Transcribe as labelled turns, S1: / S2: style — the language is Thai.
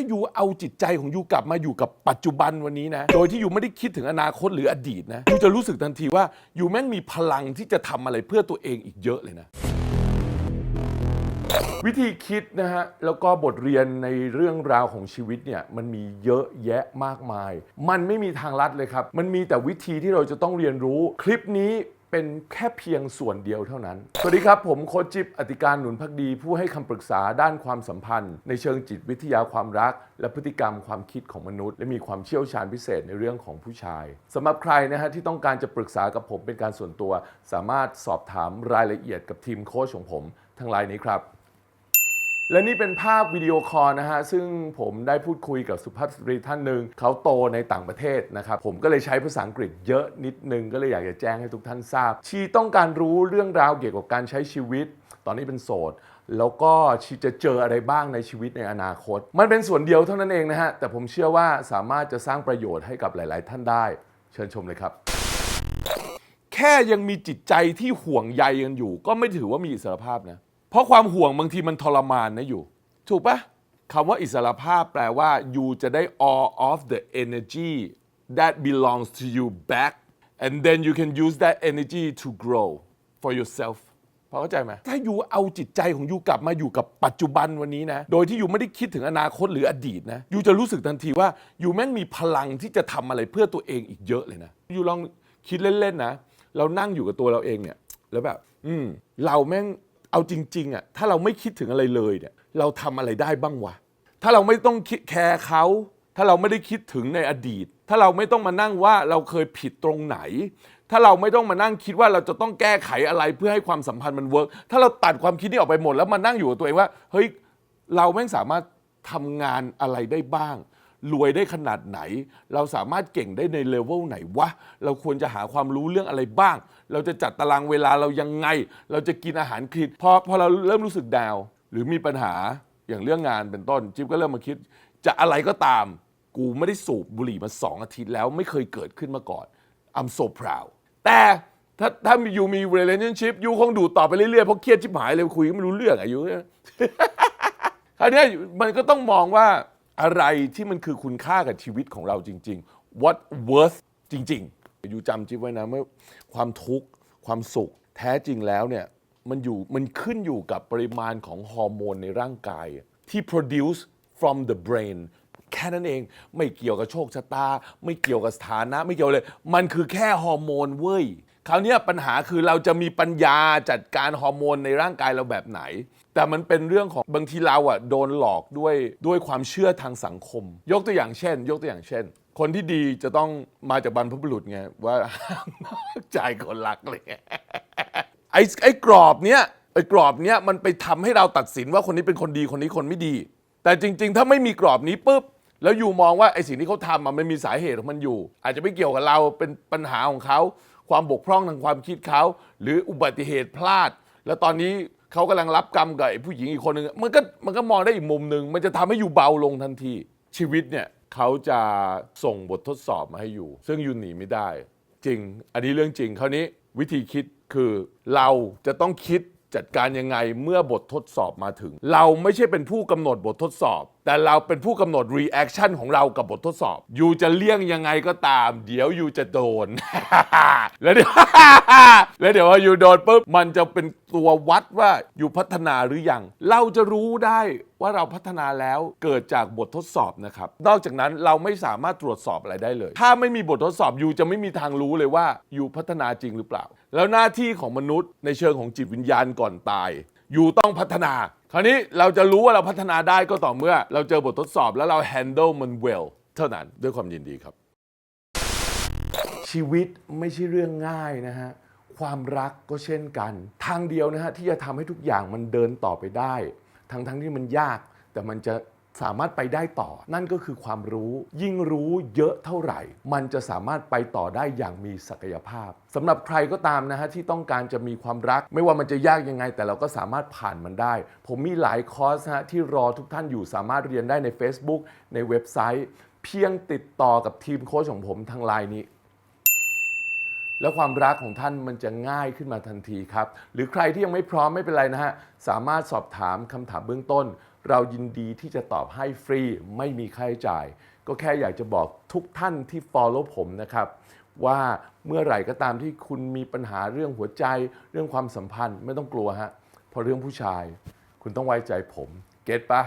S1: ายูเอาจิตใจของยูกลับมาอยู่กับปัจจุบันวันนี้นะ โดยที่ยูไม่ได้คิดถึงอนาคตหรืออดีตนะยูจะรู้สึกทันทีว่ายูแม่งมีพลังที่จะทำอะไรเพื่อตัวเองอีกเยอะเลยนะ วิธีคิดนะฮะ แล้วก็บทเรียนในเรื่องราวของชีวิตเนี่ยมันมีเยอะแยะมากมาย มันไม่มีทางลัดเลยครับ มันมีแต่วิธีที่เราจะต้องเรียนรู้ คลิปนี้ เป็นแค่เพียงส่วนเดียวเท่านั้น สวัสดีครับ ผมโคชจิบอติการหนุนพักดี ผู้ให้คำปรึกษาด้านความสัมพันธ์ ในเชิงจิตวิทยาความรัก และพฤติกรรมความคิดของมนุษย์ และมีความเชี่ยวชาญพิเศษในเรื่องของผู้ชายสำหรับใครนะฮะที่ต้องการจะปรึกษากับผมเป็นการส่วนตัว สามารถสอบถามรายละเอียดกับทีมโค้ชของผมทางไลน์นี้ครับ และนี่เป็นภาพวิดีโอคอลนะฮะ ซึ่งผมได้พูดคุยกับสุภาพสตรีท่านหนึ่งเขาโตในต่างประเทศนะครับ ผมก็เลยใช้ภาษาอังกฤษเยอะนิดนึง ก็เลยอยากจะแจ้งให้ทุกท่านทราบ ชีต้องการรู้เรื่องราวเกี่ยวกับการใช้ชีวิต ตอนนี้เป็นโสด แล้วก็ชีจะเจออะไรบ้างในชีวิตในอนาคต มันเป็นส่วนเดียวเท่านั้นเองนะฮะ แต่ผมเชื่อว่าสามารถจะสร้างประโยชน์ให้กับหลาย ๆ ท่านได้ เชิญชมเลยครับ แค่ยังมีจิตใจที่ห่วงใยกันอยู่ ก็ไม่ถือว่ามีอิสรภาพนะ เพราะความห่วงบางทีมันทรมานนะอยู่ ถูกปะคำว่าอิสรภาพแปลว่า you จะได้ all of the energy that belongs to you back and then you can use that energy to grow for yourself พอเข้าใจไหมถ้ายูเอาจิตใจของยูกลับมาอยู่กับปัจจุบันวันนี้นะ โดยที่ยูไม่ได้คิดถึงอนาคตหรืออดีตนะยูจะรู้สึกทันทีว่ายูแม่งมีพลังที่จะทำอะไรเพื่อตัวเองอีกเยอะเลยนะยูลองคิดเล่นๆนะ เรานั่งอยู่กับตัวเราเองเนี่ย แล้วแบบ อืมเราแม่ง เอาจริงๆอะถ้าเราไม่คิดถึงอะไรเลยเนี่ยเราทำอะไรได้บ้างวะถ้าเราไม่ต้องคิดแคร์เขา ถ้าเราไม่ได้คิดถึงในอดีต ถ้าเราไม่ต้องมานั่งว่าเราเคยผิดตรงไหน ถ้าเราไม่ต้องมานั่งคิดว่าเราจะต้องแก้ไขอะไรเพื่อให้ความสัมพันธ์มันเวิร์กถ้าเราตัดความคิดนี้ออกไปหมดแล้วมานั่งอยู่กับตัวเองว่าเฮ้ยเราแม่งสามารถทำงานอะไรได้บ้าง รวยได้ขนาดไหน เราสามารถเก่งได้ในเลเวลไหนวะ เราควรจะหาความรู้เรื่องอะไรบ้าง เราจะจัดตารางเวลาเรายังไง เราจะกินอาหารคลีนพอพอเราเริ่มรู้สึกดาว หรือมีปัญหาอย่างเรื่องงานเป็นต้น จิ๊บก็เริ่มมาคิด จะอะไรก็ตาม กูไม่ได้สูบบุหรี่มาสองอาทิตย์แล้วไม่เคยเกิดขึ้นมาก่อน I'm so proud แต่ถ้าถ้าอยู่มี relationship อยู่คงดูดต่อไปเรื่อยๆเพราะเครียดชิบหายเลยคุยก็ไม่รู้เรื่องอายุคราวนี้มันก็ต้องมองว่า อะไรที่มันคือคุณค่ากับชีวิตของเราจริง ๆ what worth จริงๆ อยู่จำจิ๊บไว้นะเมื่อความทุกข์ความสุขแท้จริงแล้วเนี่ยมันอยู่มันขึ้นอยู่กับปริมาณของฮอร์โมนในร่างกาย ที่ produce from the brain แค่นั้นเองไม่เกี่ยวกับโชคชะตา ไม่เกี่ยวกับสถานะ ไม่เกี่ยวเลย มันคือแค่ฮอร์โมนเว้ย คราวนี้ปัญหาคือเราจะมีปัญญาจัดการฮอร์โมนในร่างกายเราแบบไหน แต่มันเป็นเรื่องของบางทีเราอะโดนหลอกด้วยด้วยความเชื่อทางสังคม ยกตัวอย่างเช่น ยกตัวอย่างเช่น คนที่ดีจะต้องมาจากบรรพบุรุษไงว่าใจคนรักเลยไอ้ไอ้กรอบเนี้ยไอ้กรอบเนี้ยมันไปทำให้เราตัดสินว่าคนนี้เป็นคนดีคนนี้คนไม่ดี แต่จริง ๆ ถ้าไม่มีกรอบนี้ปุ๊บแล้วอยู่มองว่าไอ้สิ่งที่เขาทำมันมีสาเหตุของมันอยู่ อาจจะไม่เกี่ยวกับเราเป็นปัญหาของเขา ความบกพร่องทางความคิดเขา หรืออุบัติเหตุพลาด แล้วตอนนี้เขากำลังรับกรรมกับไอ้ผู้หญิงอีกคนหนึ่งมันก็มันก็มองได้อีกมุมหนึ่งมันจะทำให้อยู่เบาลงทันที ชีวิตเนี่ยเขาจะส่งบททดสอบมาให้อยู่ ซึ่งอยู่หนีไม่ได้ จริง อันนี้เรื่องจริงคราวนี้วิธีคิดคือเราจะต้องคิด จัดการยังไงเมื่อบททดสอบมาถึง เราไม่ใช่เป็นผู้กำหนดบททดสอบ แต่เราเป็นผู้กำหนดรีแอคชั่นของเรากับบททดสอบ ยูจะเลี่ยงยังไงก็ตาม เดี๋ยวยูจะโดน แล้วเดี๋ยวแล้วเดี๋ยวพอยูโดนปุ๊บมันจะเป็น ตัววัดว่าอยู่พัฒนาหรือยัง เราจะรู้ได้ว่าเราพัฒนาแล้วเกิดจากบททดสอบนะครับ นอกจากนั้นเราไม่สามารถตรวจสอบอะไรได้เลย ถ้าไม่มีบททดสอบยูจะไม่มีทางรู้เลยว่าอยู่พัฒนาจริงหรือเปล่า แล้วหน้าที่ของมนุษย์ในเชิงของจิตวิญญาณก่อนตาย อยู่ต้องพัฒนา คราวนี้เราจะรู้ว่าเราพัฒนาได้ก็ต่อเมื่อ เราเจอบททดสอบแล้วเรา handle มัน well เท่านั้นด้วยความยินดีครับ ชีวิตไม่ใช่เรื่องง่ายนะฮะ ความรักก็เช่นกัน ทางเดียวนะฮะที่จะทำให้ทุกอย่างมันเดินต่อไปได้ ทั้งทั้งที่มันยาก แต่มันจะสามารถไปได้ต่อ นั่นก็คือความรู้ ยิ่งรู้เยอะเท่าไหร่ มันจะสามารถไปต่อได้อย่างมีศักยภาพสำหรับใครก็ตามนะฮะที่ต้องการจะมีความรัก ไม่ว่ามันจะยากยังไง แต่เราก็สามารถผ่านมันได้ ผมมีหลายคอร์สฮะที่รอทุกท่านอยู่สามารถเรียนได้ใน Facebook ในเว็บไซต์ เพียงติดต่อกับทีมโค้ชของผมทางไลน์นี้ แล้วความรักของท่านมันจะง่ายขึ้นมาทันทีครับ หรือใครที่ยังไม่พร้อมไม่เป็นไรนะฮะ สามารถสอบถามคำถามเบื้องต้น เรายินดีที่จะตอบให้ฟรีไม่มีค่าใช้จ่าย ก็แค่อยากจะบอกทุกท่านที่ follow ผมนะครับ ว่าเมื่อไหร่ก็ตามที่คุณมีปัญหาเรื่องหัวใจ เรื่องความสัมพันธ์ไม่ต้องกลัวฮะเพราะเรื่องผู้ชาย คุณต้องไว้ใจผม เก็ตปะ